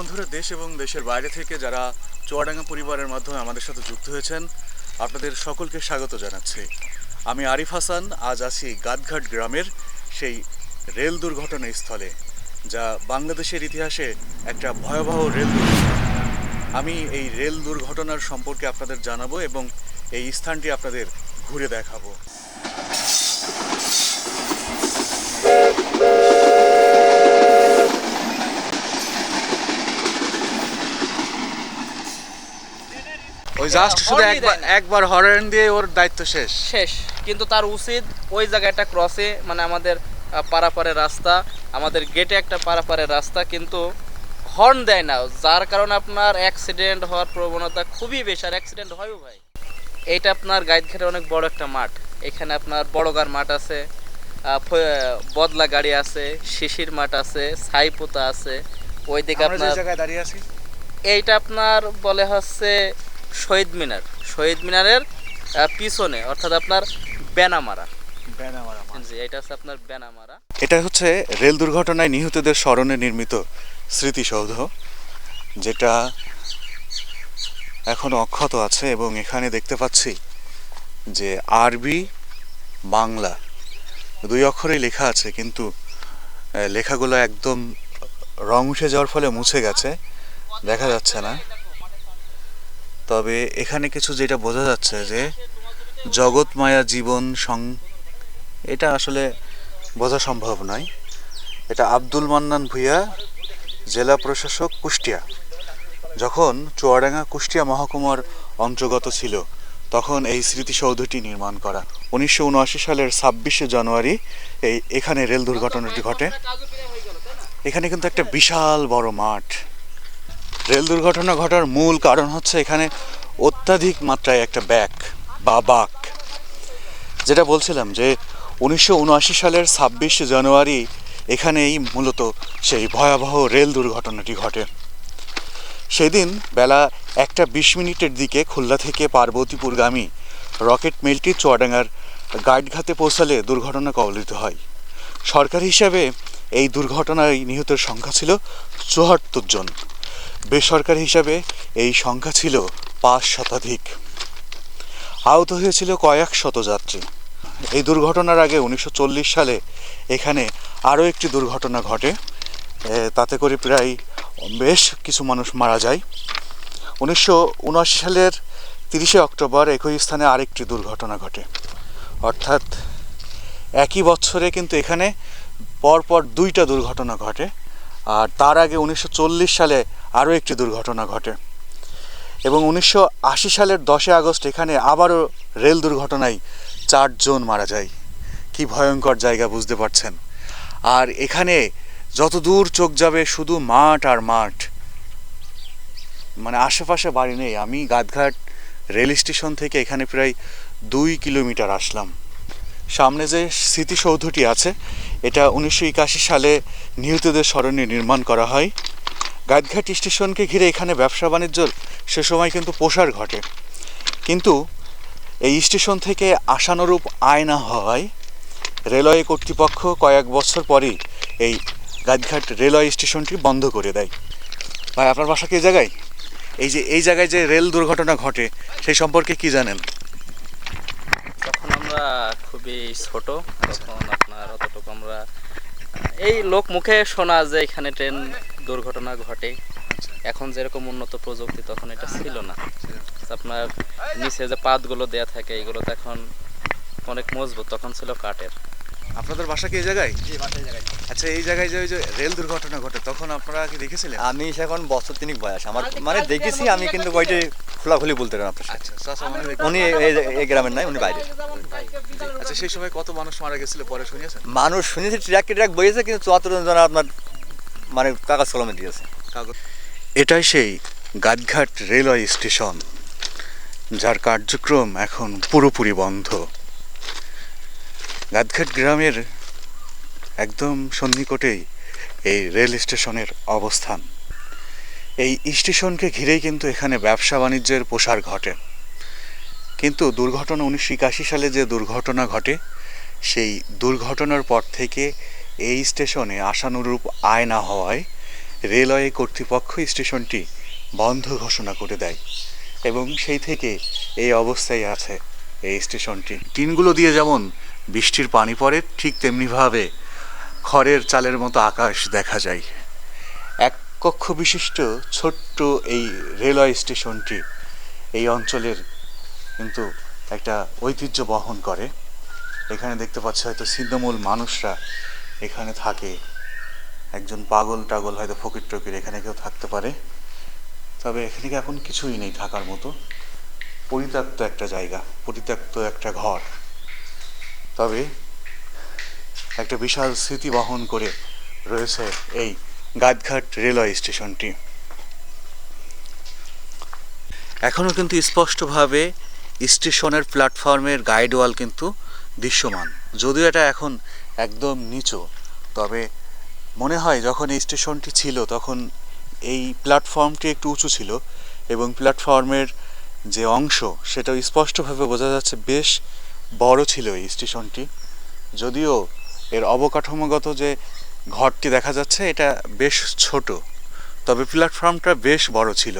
বন্ধুরা, দেশ এবং দেশের বাইরে থেকে যারা চুয়াডাঙ্গা পরিবারের মাধ্যমে আমাদের সাথে যুক্ত হয়েছেন, আপনাদের সকলকে স্বাগত জানাচ্ছি। আমি আরিফ হাসান, আজ আছি গাদঘাট গ্রামের সেই রেল দুর্ঘটনা স্থলে, যা বাংলাদেশের ইতিহাসে একটা ভয়াবহ রেল দুর্ঘটনা। আমি এই রেল দুর্ঘটনার সম্পর্কে আপনাদের জানাব এবং এই স্থানটি আপনাদের ঘুরে দেখাবো ওই জাস্ট শুধু একবার একবার হরেন দিয়ে ওর দায়িত্ব শেষ। শেষ। কিন্তু তার উচিত ওই জায়গাটা ক্রসে মানে আমাদের পারাপারের রাস্তা আমাদের গেটে একটা পারাপারের রাস্তা কিন্তু হর্ন দেয় না। যার কারণে আপনার অ্যাক্সিডেন্ট হওয়ার প্রবণতা খুবই বেশি। আর অ্যাক্সিডেন্ট হয়ও ভাই। এইটা আপনার গাইডঘাটে অনেক বড় একটা মাঠ। এখানে আপনার বড়গার মাঠ আছে আহ, বদলা গাড়ি আছে শিশির মাঠ আছে ছাইপোতা আছে। ওই দিকে আপনার জায়গায় দাঁড়িয়ে আছি। এইটা আপনার বলে হচ্ছে শহীদ মিনার। শহীদ মিনারের পিছনে অর্থাৎ আপনার বেনামারা। জি এটা হচ্ছে আপনার বেনামারা। এটা হচ্ছে রেল দুর্ঘটনায় নিহতদের স্মরণে নির্মিত স্মৃতিসৌধ যেটা এখনও অক্ষত আছে এবং এখানে দেখতে পাচ্ছি যে আরবি বাংলা দুই অক্ষরেই লেখা আছে কিন্তু লেখাগুলো একদম রং উঠে যাওয়ার ফলে মুছে গেছে দেখা যাচ্ছে না। তবে এখানে কিছু যেটা বোঝা যাচ্ছে যে জগৎ মায়া জীবন সং এটা আসলে বোঝা সম্ভব নয়। এটা আব্দুল মান্নান ভূঁইয়া, জেলা প্রশাসক কুষ্টিয়া। যখন চুয়াডাঙ্গা কুষ্টিয়া মহকুমার অন্তর্গত ছিল, তখন এই স্মৃতিসৌধটি নির্মাণ করা। উনিশশো উনআশি সালের ছাব্বিশে জানুয়ারি এই এখানে রেল দুর্ঘটনাটি ঘটে। এখানে কিন্তু একটা বিশাল বড় মাঠ। রেল দুর্ঘটনা ঘটার মূল কারণ হচ্ছে এখানে অত্যাধিক মাত্রায় একটা ব্যাক বা বাক যেটা বলছিলাম যে, উনিশশো উনআশি সালের ছাব্বিশে জানুয়ারি এখানেই মূলত সেই ভয়াবহ রেল দুর্ঘটনাটি ঘটে। সেদিন বেলা একটা বিশ মিনিটের দিকে খুলনা থেকে পার্বতীপুরগামী রকেট মেলটি চুয়াডাঙ্গার গাইডঘাতে পৌঁছালে দুর্ঘটনা কবলিত হয়। সরকার হিসাবে এই দুর্ঘটনায় নিহতের সংখ্যা ছিল চুয়াত্তর জন। বেসরকারি হিসাবে এই সংখ্যা ছিল পাঁচ শতাধিক। আহত হয়েছিল কয়েক শত যাত্রী। এই দুর্ঘটনার আগে উনিশশো চল্লিশ সালে এখানে আরও একটি দুর্ঘটনা ঘটে। তাতে করে প্রায় বেশ কিছু মানুষ মারা যায়। উনিশশো উনআশি সালের তিরিশে অক্টোবর একই স্থানে আরেকটি দুর্ঘটনা ঘটে। অর্থাৎ একই বছরে কিন্তু এখানে পরপর দুইটা দুর্ঘটনা ঘটে। আর তার আগে উনিশশো চল্লিশ সালে আরও একটি দুর্ঘটনা ঘটে। এবং উনিশশো আশি সালের দশই আগস্ট এখানে আবারও রেল দুর্ঘটনায় চারজন মারা যায়। কি ভয়ঙ্কর জায়গা বুঝতে পারছেন? আর এখানে যত দূর চোখ যাবে শুধু মাঠ আর মাঠ। মানে আশেপাশে বাড়ি নেই। আমি গাদঘাট রেল স্টেশন থেকে এখানে প্রায় দুই কিলোমিটার আসলাম। সামনে যে স্মৃতিসৌধটি আছে, এটা উনিশশো একাশি সালে নিহতদের স্মরণে নির্মাণ করা হয়। গাদঘাট স্টেশনকে ঘিরে এখানে ব্যবসা বাণিজ্যর সে সময় কিন্তু প্রসার ঘটে। কিন্তু এই স্টেশন থেকে আশানুরূপ আয় না হওয়ায় রেলওয়ে কর্তৃপক্ষ কয়েক বছর পরেই এই গাদঘাট রেলওয়ে স্টেশনটি বন্ধ করে দেয়। ভাই, আপনার বাসা কি জায়গায়? এই যে, এই জায়গায় যে রেল দুর্ঘটনা ঘটে, সেই সম্পর্কে কি জানেন? তখন আমরা খুবই ছোট, তখন আপনার অতটুকু আমরা, এই লোক মুখে শোনা যে এখানে ট্রেন দুর্ঘটনা ঘটে। এখন যেরকম উন্নত প্রযুক্তি তখন এটা ছিল না। আপনার নিচে যে পাতগুলো দেয়া থাকে এগুলো তো এখন অনেক মজবুত তখন ছিল কাঠের। আপনাদের বাসা কি এই জায়গায়? জি বাসায় জায়গায়। আচ্ছা এই জায়গায় যে ওই যে রেল দুর্ঘটনা ঘটে তখন আপনারা কি দেখেছিলেন? আমি এখন বছর তিনিক বয়স। আমার মানে দেখেছি আমি কিন্তু ওইটি খোলাখুলি বলতে পারেন আপনার আচ্ছা উনি এই- এই গ্রামের নাই উনি বাইরে। আচ্ছা সেই সময় কত মানুষ মারা গেছিল পরে শুনিয়েছেন? মানুষ শুনেছি ট্র্যাক ট্র্যাক বইয়েছে কিন্তু চুয়াত্তর জন আপনার মানে কাগজ কলমে দিয়েছে। কাগজ। এটাই সেই গাদঘাট রেলওয়ে স্টেশন যার কার্যক্রম এখন পুরোপুরি বন্ধ। গাদঘাট গ্রামের একদম সন্নিকটেই এই রেল স্টেশনের অবস্থান। এই স্টেশনকে ঘিরেই কিন্তু এখানে ব্যবসা বাণিজ্যের প্রসার ঘটে। কিন্তু দুর্ঘটনা উনিশশো একাশি সালে যে দুর্ঘটনা ঘটে সেই দুর্ঘটনার পর থেকে এই স্টেশনে আশানুরূপ আয় না হওয়ায় রেলওয়ে কর্তৃপক্ষ স্টেশনটি বন্ধ ঘোষণা করে দেয় এবং সেই থেকে এই অবস্থায় আছে এই স্টেশনটি। টিনগুলো দিয়ে যেমন বৃষ্টির পানি পড়ে ঠিক তেমনিভাবে খড়ের চালের মতো আকাশ দেখা যায়। এক কক্ষ বিশিষ্ট ছোট্ট এই রেলওয়ে স্টেশনটি এই অঞ্চলের কিন্তু একটা ঐতিহ্য বহন করে। এখানে দেখতে পাচ্ছি হয়তো ছিন্নমূল মানুষরা এখানে থাকে। একজন পাগল টাগল হয়তো ফকির টকির, এখানে কেউ থাকতে পারে। তবে এখানে এখন কিছুই নেই থাকার মতো। পরিত্যক্ত একটা জায়গা, পরিত্যক্ত একটা ঘর। তবে একটা বিশাল স্মৃতি বহন করে রয়েছে এই গাদঘাট রেলওয়ে স্টেশনটি। এখনও কিন্তু স্পষ্টভাবে স্টেশনের প্ল্যাটফর্মের গাইড ওয়াল কিন্তু দৃশ্যমান। যদিও এটা এখন একদম নিচু। তবে মনে হয় যখন এই স্টেশনটি ছিল তখন এই প্ল্যাটফর্মটি একটু উঁচু ছিল এবং প্ল্যাটফর্মের যে অংশ সেটাও স্পষ্টভাবে বোঝা যাচ্ছে বেশ বড় ছিল এই স্টেশনটি। যদিও এর অবকাঠামোগত যে ঘরটি দেখা যাচ্ছে এটা বেশ ছোট, তবে প্ল্যাটফর্মটা বেশ বড় ছিল।